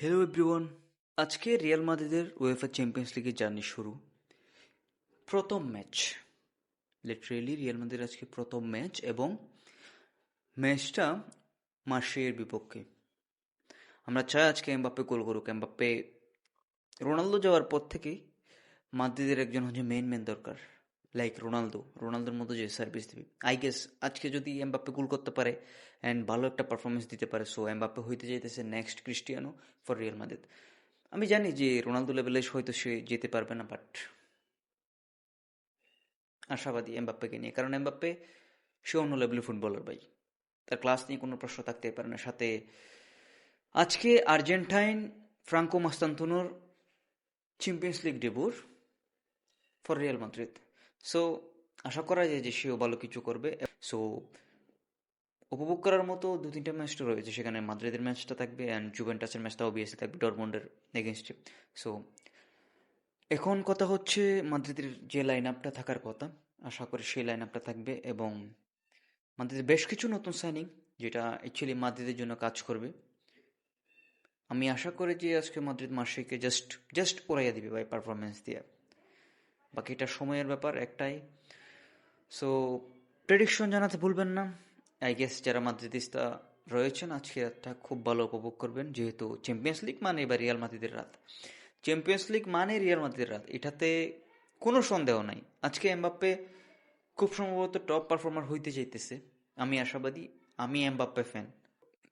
Hello everyone আজকে Real মাদ্রিদের UEFA Champions লিগের জার্নি শুরু। প্রথম ম্যাচ লিটারেলি রিয়াল মাদ্রিদের আজকে প্রথম ম্যাচ এবং ম্যাচটা মার্শিয়ের বিপক্ষে। আমরা চাই আজকে এমবাপ্পে গোল করুক। এমবাপ্পে রোনালদো যাওয়ার পর থেকেই মাদ্রিদের একজন হচ্ছে মেইন ম্যান দরকার। লাইক রোনালদো রোনালদোর মতো যে সার্ভিস দিবে। আই গেস আজকে যদি এমবাপ্পে গোল করতে পারে অ্যান্ড ভালো একটা পারফরমেন্স দিতে পারে সো এমবাপ্পে হইতে যাইতেছে next Cristiano for Real Madrid আমি জানি যে রোনালদো লেভেলে হয়তো সে যেতে পারবে না বাট আশাবাদী এমবাপ্পেকে নিয়ে। কারণ এমবাপ্পে সে অন্য লেভেলের ফুটবলার ভাই। তার ক্লাস নিয়ে কোনো প্রশ্ন থাকতে পারে না। সাথে আজকে আর্জেন্টাইন ফ্রাঙ্কো মাস্তান্তনোর চ্যাম্পিয়ন্স লিগ ডেবুর ফর রিয়াল মাদ্রিদ সো আশা করা যায় যে সেও ভালো কিছু করবে। সো উপভোগ করার মতো দু তিনটা ম্যাচটা রয়েছে। সেখানে মাদ্রিদের ম্যাচটা থাকবে অ্যান্ড জুভেন্টাসের ম্যাচটা অবভিয়াসলি থাকবে ডরমন্ডের এগেনস্টে সো এখন কথা হচ্ছে মাদ্রিদের যে লাইন আপটা থাকার কথা। আশা করি সেই লাইন আপটা থাকবে এবং মাদ্রিদের বেশ কিছু নতুন সাইনিং যেটা অ্যাকচুয়ালি মাদ্রিদের জন্য কাজ করবে। আমি আশা করি যে আজকে মাদ্রিদ মার্শিকে জাস্ট জাস্ট ওরাইয়া দিবে ভাই পারফরমেন্স দিয়ে। বাকিটা সময়ের ব্যাপার একটাই। সো প্রেডিকশন জানাতে ভুলবেন না। আই গেস যারা মাদ্রিদিস্তা রয়েছেন, আজকে রাতটা খুব ভালো উপভোগ করবেন, যেহেতু চ্যাম্পিয়ন্স লিগ মানে এবার রিয়াল মাদ্রিদের রাত। চ্যাম্পিয়ন্স লিগ মানে রিয়াল মাদ্রিদের রাত, এটাতে কোনো সন্দেহ নাই। আজকে এমবাপ্পে খুব সম্ভবত টপ পারফর্মার হইতে চাইতেছে। আমি আশাবাদী, আমি এমবাপ্পে ফ্যান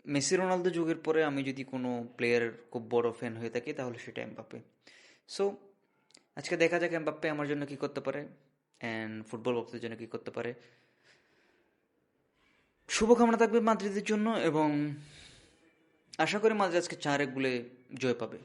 মেসি রোনালদো যুগের পরে আমি যদি কোনো প্লেয়ারের খুব বড় ফ্যান হয়ে থাকি, তাহলে সেটা এমবাপ্পে সো আজকে দেখা যাক এমবাপ্পে আমার জন্য কি করতে পারে অ্যান্ড ফুটবল ভক্তদের জন্য কি করতে পারে। শুভকামনা থাকবে মাদ্রিদের জন্য এবং আশা করি মাদ্রিদ আজকে চার এক গুলে জয় পাবে।